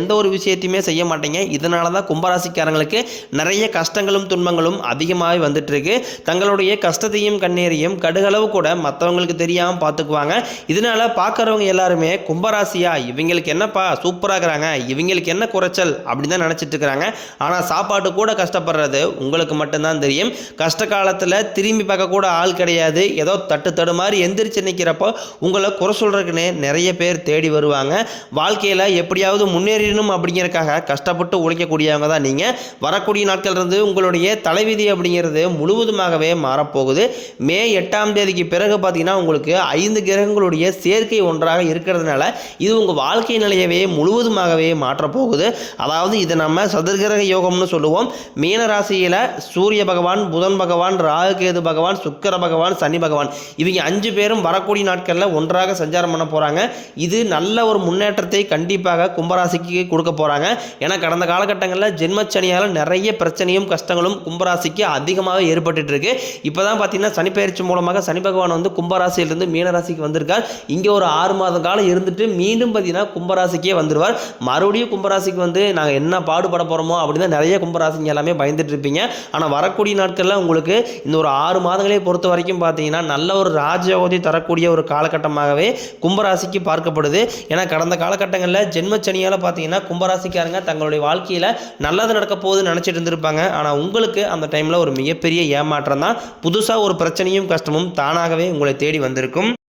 எந்த ஒரு விஷயத்தையுமே செய்ய மாட்டீங்க. இதனால தான் கும்பராசிக்காரங்களுக்கு நிறைய கஷ்டங்களும் துன்பங்களும் அதிகமாகவே வந்துட்டுருக்கு. தங்களுடைய கஷ்டத்தையும் கண்ணீரையும் கடுகளவு கூட மற்றவங்களுக்கு தெரியாமல் பார்த்துக்குவாங்க இதனால பார்க்குறவங்க எல்லாருமே கும்பராசியா இவங்களுக்கு என்னப்பா சூப்பராக இருக்கிறாங்க இவங்களுக்கு என்ன குறைச்சல் அப்படின்னு தான் நினச்சிட்டு இருக்கிறாங்க ஆனால் சாப்பாட்டு கூட கஷ்டப்படுறது உங்களுக்கு மட்டும்தான் தெரியும். கஷ்ட காலத்தில் திரும்பி பார்க்க கூட ஆள் கிடையாது. ஏதோ தட்டு தடு மாதிரி எந்திரிச்சு நிற்கிறப்போ உங்களை குறை சொல்கிறதுக்குன்னு நிறைய பேர் தேடி வருவாங்க. வாழ்க்கையில் எப்படியாவது முன்னேறி முன்னேறணும் அப்படிங்கிறக்காக கஷ்டப்பட்டு உழைக்கக்கூடியவங்க தான் நீங்கள் வரக்கூடிய நாட்கள் இருந்து உங்களுடைய தலைவிதி அப்படிங்கிறது முழுவதுமாகவே மாறப்போகுது. மே எட்டாம் தேதிக்கு பிறகு பார்த்தீங்கன்னா உங்களுக்கு ஐந்து கிரகங்களுடைய சேர்க்கை ஒன்றாக இருக்கிறதுனால இது உங்கள் வாழ்க்கை நிலையவே முழுவதுமாகவே மாற்றப்போகுது. அதாவது இதை நம்ம சதுர்கிரக யோகம்னு சொல்லுவோம். மீன ராசியில் சூரிய பகவான் புதன் பகவான் ராகு கேது பகவான் சுக்கர பகவான் சனி பகவான். இவங்க அஞ்சு பேரும் வரக்கூடிய நாட்களில் ஒன்றாக சஞ்சாரம் பண்ண போகிறாங்க இது நல்ல ஒரு முன்னேற்றத்தை கண்டிப்பாக கும்பராசிக்கு கொடுக்க போகிறாங்க ஏன்னா கடந்த காலகட்டங்களில் ஜென்மச்சனியால் நிறைய பிரச்சனையும் கஷ்டங்களும் கும்பராசிக்கு அதிகமாக ஏற்பட்டுட்டு இருக்கு. இப்போ தான் பார்த்தீங்கன்னா சனிப்பெயர்ச்சி மூலமாக சனி பகவான் வந்து கும்பராசியிலிருந்து மீனராசிக்கு வந்திருக்கார். இங்கே ஒரு ஆறு மாத காலம் இருந்துட்டு மீண்டும் பார்த்தீங்கன்னா கும்பராசிக்கே வந்துடுவார் மறுபடியும் கும்பராசிக்கு வந்து நாங்கள் என்ன பாடுபட போகிறோமோ அப்படின்னு தான் நிறைய கும்பராசிங்க எல்லாமே பயந்துட்டு இருப்பீங்க. ஆனால் வரக்கூடிய நாட்களில் உங்களுக்கு இந்த ஒரு ஆறு மாதங்களே பொறுத்த வரைக்கும் பார்த்தீங்கன்னா நல்ல ஒரு ராஜயோதி தரக்கூடிய ஒரு காலகட்டமாகவே கும்பராசிக்கு பார்க்கப்படுது. ஏன்னா கடந்த காலகட்டங்களில் ஜென்மச்சனியால் பார்த்தீங்கன்னா கும்பராசிக்காரங்க தங்களுடைய வாழ்க்கையில் நல்லது நடக்க போகுதுன்னு நினச்சிட்டு இருந்திருப்பாங்க. ஆனால் உங்களுக்கு அந்த டைமில் ஒரு மிகப்பெரிய ஏமாற்றம் தான். புதுசாக ஒரு பிரச்சனையும் கஷ்டமும் தானாகவே உங்களை தேடி வந்திருக்கும்.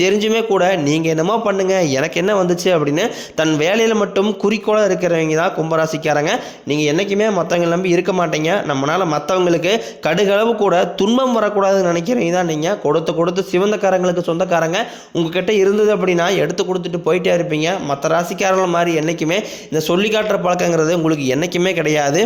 தெரிஞ்சுமே கூட நீங்கள் என்னமோ பண்ணுங்கள் எனக்கு என்ன வந்துச்சு அப்படின்னு தன் வேலையில் மட்டும் குறிக்கோளாக இருக்கிறவங்க தான் கும்பராசிக்காரங்க. நீங்கள் என்றைக்குமே மற்றவங்க நம்பி இருக்க மாட்டீங்க. நம்மளால் மற்றவங்களுக்கு கடுகளவு கூட துன்பம் வரக்கூடாதுன்னு நினைக்கிறவங்க தான் நீங்கள் கொடுத்து கொடுத்து சிவந்தக்காரங்களுக்கு சொந்தக்காரங்க. உங்ககிட்ட இருந்தது அப்படின்னா எடுத்து கொடுத்துட்டு போயிட்டே இருப்பீங்க. மற்ற ராசிக்காரர்கள் மாதிரி என்றைக்குமே இந்த சொல்லி காட்டுற பழக்கங்கிறது உங்களுக்கு என்றைக்குமே கிடையாது.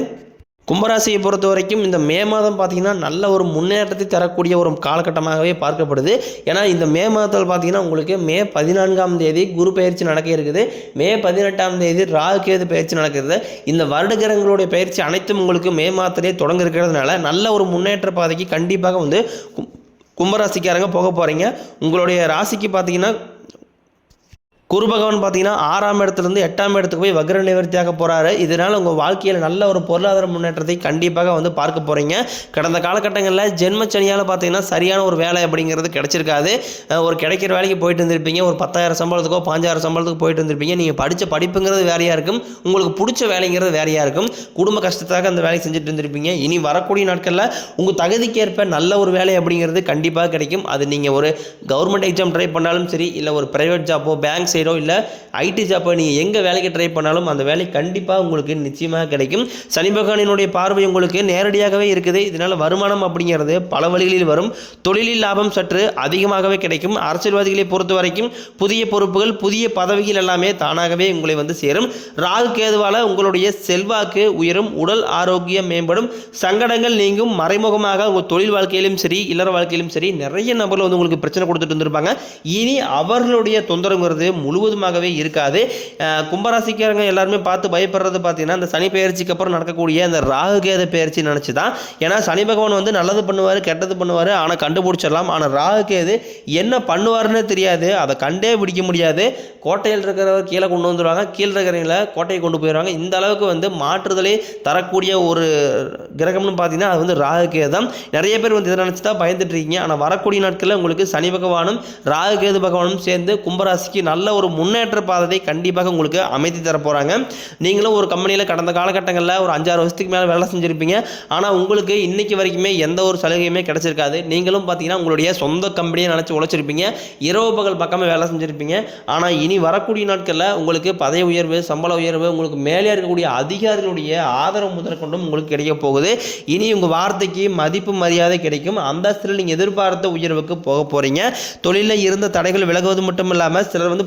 கும்பராசியை பொறுத்த வரைக்கும் இந்த மே மாதம் பார்த்திங்கன்னா நல்ல ஒரு முன்னேற்றத்தை தரக்கூடிய ஒரு காலகட்டமாகவே பார்க்கப்படுது. ஏன்னா இந்த மே மாதத்தில் பார்த்திங்கன்னா உங்களுக்கு மே பதினான்காம் தேதி குரு பயிற்சி நடக்க இருக்குது. மே பதினெட்டாம் தேதி ராகுகேது பயிற்சி நடக்கிறது. இந்த வருடகிரகங்களுடைய பயிற்சி அனைத்தும் உங்களுக்கு மே மாதத்திலே தொடங்க இருக்கிறதுனால நல்ல ஒரு முன்னேற்ற பாதைக்கு கண்டிப்பாக வந்து கும்பராசிக்காரங்க போக போகிறீங்க உங்களுடைய ராசிக்கு பார்த்தீங்கன்னா குரு பகவான் பார்த்தீங்கன்னா ஆறாம் இடத்துலேருந்து எட்டாம் இடத்துக்கு போய் வக்ர நிவர்த்தியாக போகிறாரு இதனால் உங்கள் வாழ்க்கையில் நல்ல ஒரு பொருளாதார முன்னேற்றத்தை கண்டிப்பாக வந்து பார்க்க போகிறீங்க கடந்த காலகட்டங்களில் ஜென்மச்சனியால் பார்த்தீங்கன்னா சரியான ஒரு வேலை அப்படிங்கிறது கிடைச்சிருக்காது. ஒரு கிடைக்கிற வேலைக்கு போயிட்டு இருந்திருப்பீங்க. ஒரு பத்தாயிரம் சம்பளத்துக்கோ பாஞ்சாயிரம் சம்பளத்துக்கு போயிட்டு இருந்திருப்பீங்க. நீங்கள் படித்த படிப்புங்கிறது வேறையாக இருக்கும். உங்களுக்கு பிடிச்ச வேலைங்கிறது வேறையாக இருக்கும். குடும்ப கஷ்டத்தாக அந்த வேலையை செஞ்சுட்டு இருந்திருப்பீங்க. இனி வரக்கூடிய நாட்களில் உங்கள் தகுதிக்கேற்ப நல்ல ஒரு வேலை அப்படிங்கிறது கண்டிப்பாக கிடைக்கும். அது நீங்கள் ஒரு கவர்மெண்ட் எக்ஸாம் ட்ரை பண்ணாலும் சரி இல்லை ஒரு ப்ரைவேட் ஜாப்போ பேங்க்ஸ் சைடோ இல்லை ஐடி ஜாப்போ நீங்கள் எங்கே வேலைக்கு ட்ரை பண்ணாலும் அந்த வேலை கண்டிப்பாக உங்களுக்கு நிச்சயமாக கிடைக்கும். சனி பகவானினுடைய பார்வை உங்களுக்கு நேரடியாகவே இருக்குது. இதனால் வருமானம் அப்படிங்கிறது பல வழிகளில் வரும். தொழிலில் லாபம் சற்று அதிகமாகவே கிடைக்கும். அரசியல்வாதிகளை பொறுத்த வரைக்கும் புதிய பொறுப்புகள் புதிய பதவிகள் எல்லாமே தானாகவே உங்களை வந்து சேரும். ராகு கேதுவால் உங்களுடைய செல்வாக்கு உயரும். உடல் ஆரோக்கியம் மேம்படும். சங்கடங்கள் நீங்கும். மறைமுகமாக உங்கள் தொழில் வாழ்க்கையிலும் சரி இல்லற வாழ்க்கையிலும் சரி நிறைய நபர்கள் வந்து உங்களுக்கு பிரச்சனை கொடுத்துட்டு இருந்திருப்பாங்க. இனி அவர்களுடைய தொந்தரவுங்கிறது முழுவதுமாகவே இருக்காது. கும்பராசிக்காரங்க எல்லாருமே பார்த்து பயப்படுறது பார்த்தீங்கன்னா இந்த சனி பயிற்சிக்கு அப்புறம் நடக்கக்கூடிய அந்த ராகு கேத பயிற்சி நினச்சி தான் ஏன்னா சனி பகவான் வந்து நல்லது பண்ணுவார் கெட்டது பண்ணுவார் ஆனால் கண்டுபிடிச்சிடலாம். ஆனால் ராகு கேது என்ன பண்ணுவார்னு தெரியாது. அதை கண்டே பிடிக்க முடியாது. கோட்டையில் இருக்கிறவர் கீழே கொண்டு வந்துடுவாங்க கீழே இருக்கிறவங்கள கோட்டையை கொண்டு போயிடுவாங்க இந்த அளவுக்கு வந்து மாற்றுதலே தரக்கூடிய ஒரு கிரகம்னு பார்த்தீங்கன்னா அது வந்து ராகு கேது தான் நிறைய பேர் வந்து இதை நினச்சி தான் பயந்துட்டு இருக்கீங்க. ஆனால் வரக்கூடிய நாட்களில் உங்களுக்கு சனி பகவானும் ராகு கேது பகவானும் சேர்ந்து கும்பராசிக்கு நல்ல ஒரு முன்னேற்ற பாதத்தை கண்டிப்பாக உங்களுக்கு அமைத்து தர போகிறாங்க நீங்களும் ஒரு கம்பெனியில் கடந்த காலகட்டங்களில் ஒரு அஞ்சாறு வருஷத்துக்கு மேலே வேலை செஞ்சுருப்பீங்க. ஆனால் உங்களுக்கு இன்றைக்கி வரைக்குமே எந்த ஒரு சலுகையுமே கிடைச்சிருக்காது. நீங்களும் பார்த்தீங்கன்னா உங்களுடைய சொந்த கம்பெனியை நினச்சி உழைச்சிருப்பீங்க. இரவு பகல் பக்கமாக வேலை செஞ்சுருப்பீங்க. ஆனால் இனி வரக்கூடிய நாட்களில் உங்களுக்கு பதவி உயர்வு சம்பள உயர்வு உங்களுக்கு மேலே இருக்கக்கூடிய அதிகாரிகளுடைய ஆதரவு முதற்கொண்டும் உங்களுக்கு கிடைக்க போகுது. இனி உங்கள் வார்த்தைக்கு மதிப்பு மரியாதை கிடைக்கும். அந்தஸ்தில் நீங்கள் எதிர்பார்த்த உயர்வுக்கு போக போகிறீங்க தொழிலில் இருந்த தடைகள் விலகுவது மட்டும் இல்லாமல் சிலர் வந்து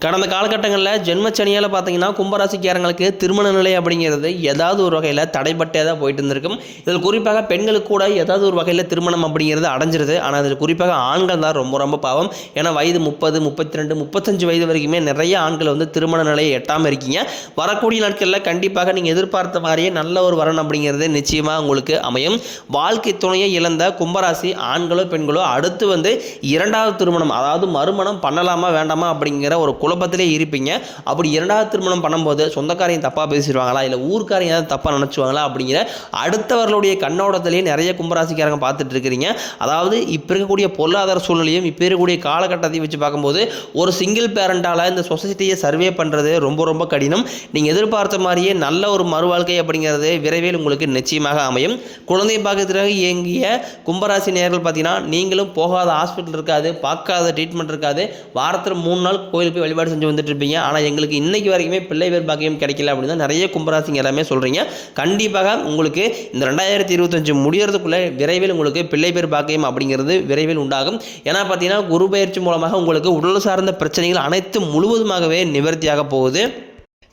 கடந்த காலகட்டங்களில் ஜென்மச்சனியால் பார்த்தீங்கன்னா கும்பராசிக்காரங்களுக்கு திருமண நிலை அப்படிங்கிறது ஏதாவது ஒரு வகையில் தடைப்பட்டே தான் போயிட்டு இருந்திருக்கும் இதில் குறிப்பாக பெண்களுக்கு கூட ஏதாவது ஒரு வகையில் திருமணம் அப்படிங்கிறது அடைஞ்சிருது. ஆனால் அதில் குறிப்பாக ஆண்கள் தான் ரொம்ப ரொம்ப பாவம். ஏன்னா வயது முப்பது முப்பத்தி ரெண்டு முப்பத்தஞ்சு வயது வரைக்குமே நிறைய ஆண்கள் வந்து திருமண நிலையை எட்டாமல் இருக்கீங்க. வரக்கூடிய நாட்களில் கண்டிப்பாக நீங்கள் எதிர்பார்த்த மாதிரியே நல்ல ஒரு வரன் அப்படிங்கிறது நிச்சயமாக உங்களுக்கு அமையும். வாழ்க்கை துணையை இழந்த கும்பராசி ஆண்களோ பெண்களோ அடுத்து வந்து இரண்டாவது திருமணம் அதாவது மறுமணம் பண்ணலாமா வேண்டாமா அப்படிங்கிற ஒரு குழப்பத்திலே இருப்பீங்க. அப்படி இரண்டாவது திருமணம் பண்ணும்போது சொந்தக்காரையும் தப்பாக பேசிடுவாங்களா? இல்லை ஊர்க்காரையும் ஏதாவது தப்பாக நினச்சிவாங்களா? அப்படிங்கிற அடுத்தவர்களுடைய கண்ணோட்டத்திலேயே நிறைய கும்பராசிக்காரங்க பார்த்துட்டு இருக்கிறீங்க. அதாவது இப்போ இருக்கக்கூடிய பொருளாதார சூழ்நிலையும் இப்போ இருக்கக்கூடிய காலகட்டத்தையும் வச்சு பார்க்கும்போது ஒரு சிங்கிள் பேரண்டால் இந்த சொசைட்டியை சர்வே பண்ணுறது ரொம்ப ரொம்ப கடினம். நீங்கள் எதிர்பார்த்த மாதிரியே நல்ல ஒரு மறுவாழ்க்கை அப்படிங்கிறது விரைவில் உங்களுக்கு நிச்சயமாக அமையும். குழந்தை பாக்கத்திற்காக இயங்கிய கும்பராசி நேர்கள் பார்த்தீங்கன்னா நீங்களும் போகாத ஹாஸ்பிட்டல் இருக்காது பார்க்காத ட்ரீட்மெண்ட் இருக்காது. வாரத்தில் மூணு நாள் கோயிலுக்கு போய் வழிபாடு செஞ்சு வந்துட்டு இருப்பீங்க ஆனால் எங்களுக்கு இன்னைக்கு வரைக்குமே பிள்ளை பேர் பாக்கியம் கிடைக்கல அப்படின்னு நிறைய கும்பராசிங்க எல்லாமே சொல்கிறீங்க கண்டிப்பாக உங்களுக்கு இந்த ரெண்டாயிரத்தி இருபத்தஞ்சு முடியறதுக்குள்ளே விரைவில் உங்களுக்கு பிள்ளை பேர் பாக்கியம் அப்படிங்கிறது விரைவில் உண்டாகும். ஏன்னா பார்த்தீங்கன்னா குரு பயிற்சி மூலமாக உங்களுக்கு உடல் சார்ந்த பிரச்சனைகள் அனைத்து முழுவதுமாகவே நிவர்த்தியாக போகுது.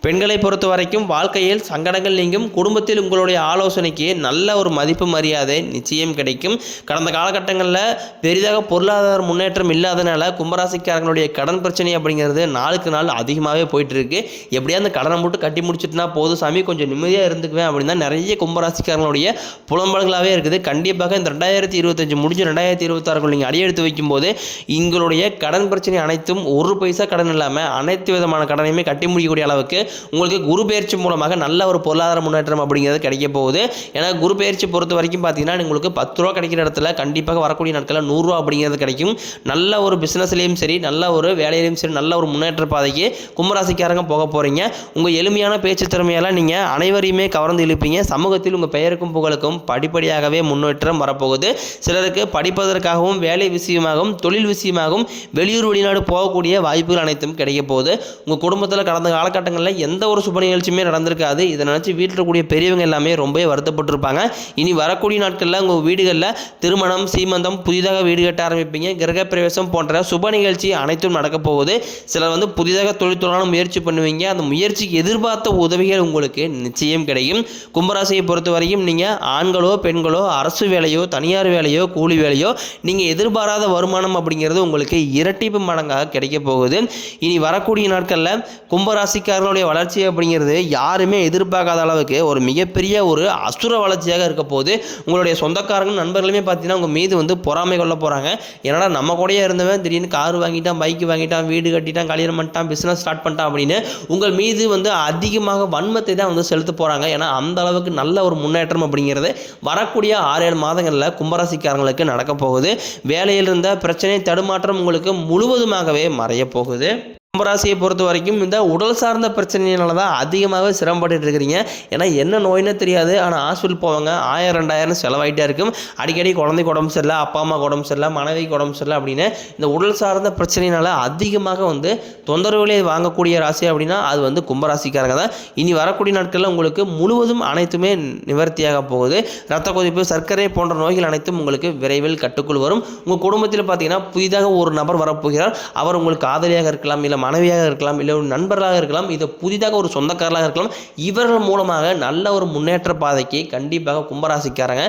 பெண்களை பொறுத்த வரைக்கும் வாழ்க்கையில் சங்கடங்கள் நீங்கும். குடும்பத்தில் உங்களுடைய ஆலோசனைக்கு நல்ல ஒரு மதிப்பு மரியாதை நிச்சயம் கிடைக்கும். கடந்த காலகட்டங்களில் பெரிதாக பொருளாதார முன்னேற்றம் இல்லாதனால கும்பராசிக்காரங்களுடைய கடன் பிரச்சனை அப்படிங்கிறது நாளுக்கு நாள் அதிகமாகவே போயிட்டு இருக்கு எப்படியா அந்த கடனை மட்டும் கட்டி முடிச்சிட்டுனா போதும் சாமி. கொஞ்சம் நிம்மதியாக இருந்துக்குவேன் அப்படின்னா நிறைய கும்பராசிக்காரங்களுடைய புலம்பல்களாகவே இருக்குது. கண்டிப்பாக இந்த ரெண்டாயிரத்தி இருபத்தஞ்சு முடிஞ்சு ரெண்டாயிரத்தி இருபத்தாறுக்குள் நீங்கள் அடியெடுத்து வைக்கும்போது எங்களுடைய கடன் பிரச்சனை அனைத்தும் ஒரு பைசா கடன் இல்லாமல் அனைத்து விதமான கடனையுமே கட்டி முடிக்கக்கூடிய அளவுக்கு உங்களுக்கு குரு பயிற்சி மூலமாக நல்ல ஒரு பொருளாதார முன்னேற்றம் அப்படிங்கிறது கிடைக்க போகுது. ஏன்னா குரு பயிற்சி பொறுத்த வரைக்கும் பார்த்தீங்கன்னா உங்களுக்கு பத்து ரூபா கிடைக்கிற இடத்துல கண்டிப்பாக வரக்கூடிய நாட்களில் நூறுரூவா அப்படிங்கிறது கிடைக்கும். நல்ல ஒரு பிஸ்னஸ்லேயும் சரி நல்ல ஒரு வேலையிலையும் சரி நல்ல ஒரு முன்னேற்ற பாதைக்கு கும்பராசிக்காரங்க போக போகிறீங்க உங்கள் எளிமையான பேச்சு திறமையெல்லாம் நீங்கள் அனைவரையுமே கவர்ந்து இழுப்பீங்க. சமூகத்தில் உங்கள் பெயருக்கும் புகழுக்கும் படிப்படியாகவே முன்னேற்றம் வரப்போகுது. சிலருக்கு படிப்பதற்காகவும் வேலை விஷயமாகவும் தொழில் விஷயமாகவும் வெளியூர் வெளிநாடு போகக்கூடிய வாய்ப்புகள் அனைத்தும் கிடைக்க போகுது. உங்கள் குடும்பத்தில் கடந்த காலகட்டங்களில் எந்த ஒரு சுப நிகழ்ச்சியுமே நடந்திருக்காது. இதை நினச்சி வீட்டில் இருக்கக்கூடிய பெரியவங்க எல்லாமே ரொம்பவே வருத்தப்பட்டிருப்பாங்க. இனி வரக்கூடிய நாட்களில் உங்கள் வீடுகளில் திருமணம் சீமந்தம் புதிதாக வீடு கட்ட ஆரம்பிப்பீங்க. கிரகப்பிரவேசம் போன்ற சுப நிகழ்ச்சி அனைத்தும் நடக்க போகுது. சிலர் வந்து புதிதாக தொழில் தொடரான முயற்சி பண்ணுவீங்க. அந்த முயற்சிக்கு எதிர்பார்த்த உதவிகள் உங்களுக்கு நிச்சயம் கிடைக்கும் கும்பராசியை பொறுத்த வரைக்கும் நீங்கள் ஆண்களோ பெண்களோ அரசு வேலையோ தனியார் வேலையோ கூலி வேலையோ நீங்கள் எதிர்பாராத வருமானம் அப்படிங்கிறது உங்களுக்கு இரட்டிப்பு மடங்காக கிடைக்க போகுது. இனி வரக்கூடிய நாட்களில் கும்பராசிக்காரர்களுடைய வளர்ச்சி அப்படிங்கிறது யாருமே எதிர்பார்க்காத அளவுக்கு ஒரு மிகப்பெரிய ஒரு அசுர வளர்ச்சியாக இருக்க போது உங்களுடைய சொந்தக்காரங்க நண்பர்களுமே பார்த்தீங்கன்னா உங்கள் மீது வந்து பொறாமை கொள்ள போகிறாங்க என்னடா நம்ம கூடயே இருந்தவன் திடீர்னு கார் வாங்கிட்டான் பைக் வாங்கிட்டான் வீடு கட்டிட்டான் கல்யாணம் பண்ணிட்டான் பிஸ்னஸ் ஸ்டார்ட் பண்ணிட்டான் அப்படின்னு உங்கள் மீது வந்து அதிகமாக வன்மத்தை தான் வந்து செலுத்த போகிறாங்க ஏன்னா அந்த அளவுக்கு நல்ல ஒரு முன்னேற்றம் அப்படிங்கிறது வரக்கூடிய ஆறு ஏழு மாதங்களில் கும்பராசிக்காரங்களுக்கு நடக்க போகுது. வேலையில் இருந்த பிரச்சனை தடுமாற்றம் உங்களுக்கு முழுவதுமாகவே மறைய போகுது. கும்பராசியை பொறுத்த வரைக்கும் இந்த உடல் சார்ந்த பிரச்சனையினால தான் அதிகமாகவே சிரமப்பட்டு இருக்கிறீங்க. ஏன்னா என்ன நோயினே தெரியாது. ஆனால் ஹாஸ்பிட்டல் போவாங்க. ஆயிரம் ரெண்டாயிரம் செலவாயிட்டே இருக்கும். அடிக்கடி குழந்தைக்கு உடம்பு சரியில்லை அப்பா அம்மா உடம்பு சரியில்லை மனைவிக்கு உடம்பு சரியில்லை அப்படின்னு இந்த உடல் சார்ந்த பிரச்சனையினால அதிகமாக வந்து தொந்தரவுகளை வாங்கக்கூடிய ராசி அப்படின்னா அது வந்து கும்பராசிக்காரங்க தான். இனி வரக்கூடிய நாட்களில் உங்களுக்கு முழுவதும் அனைத்துமே நிவர்த்தியாக போகுது. ரத்த கொதிப்பு சர்க்கரை போன்ற நோய்கள் அனைத்தும் உங்களுக்கு விரைவில் கட்டுக்குள் வரும். உங்கள் குடும்பத்தில் பார்த்தீங்கன்னா புதிதாக ஒரு நபர் வரப்போகிறார். அவர் உங்களுக்கு காதலியாக இருக்கலாம் இல்லை மனைவியாக இருக்கலாம் இல்லை ஒரு நண்பர்களாக இருக்கலாம் இதை புதிதாக ஒரு சொந்தக்காரராக இருக்கலாம் இவர்கள் மூலமாக நல்ல ஒரு முன்னேற்ற பாதைக்கு கண்டிப்பாக கும்பராசிக்காரங்க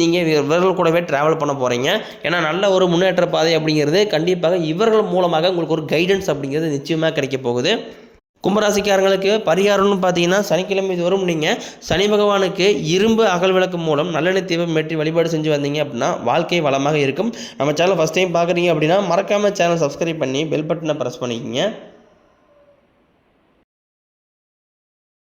நீங்கள் இவர்கள் கூடவே ட்ராவல் பண்ண போகிறீங்க ஏன்னா நல்ல ஒரு முன்னேற்ற பாதை அப்படிங்கிறது கண்டிப்பாக இவர்கள் மூலமாக உங்களுக்கு ஒரு கைடன்ஸ் அப்படிங்கிறது நிச்சயமாக கிடைக்க போகுது. கும்பராசிக்காரங்களுக்கு பரிகாரம்னு பார்த்தீங்கன்னா சனிக்கிழமை தோறும் நீங்கள் சனி பகவானுக்கு இரும்பு அகல் விளக்கு மூலம் நல்லெண்ணெய் தீபம் ஏற்றி வழிபாடு செஞ்சு வந்தீங்க அப்படின்னா வாழ்க்கை வளமாக இருக்கும். நம்ம சேனல் ஃபஸ்ட் டைம் பார்க்குறீங்க அப்படின்னா மறக்காமல் சேனல் சப்ஸ்கிரைப் பண்ணி பெல் பட்டனை ப்ரெஸ் பண்ணிக்கோங்க.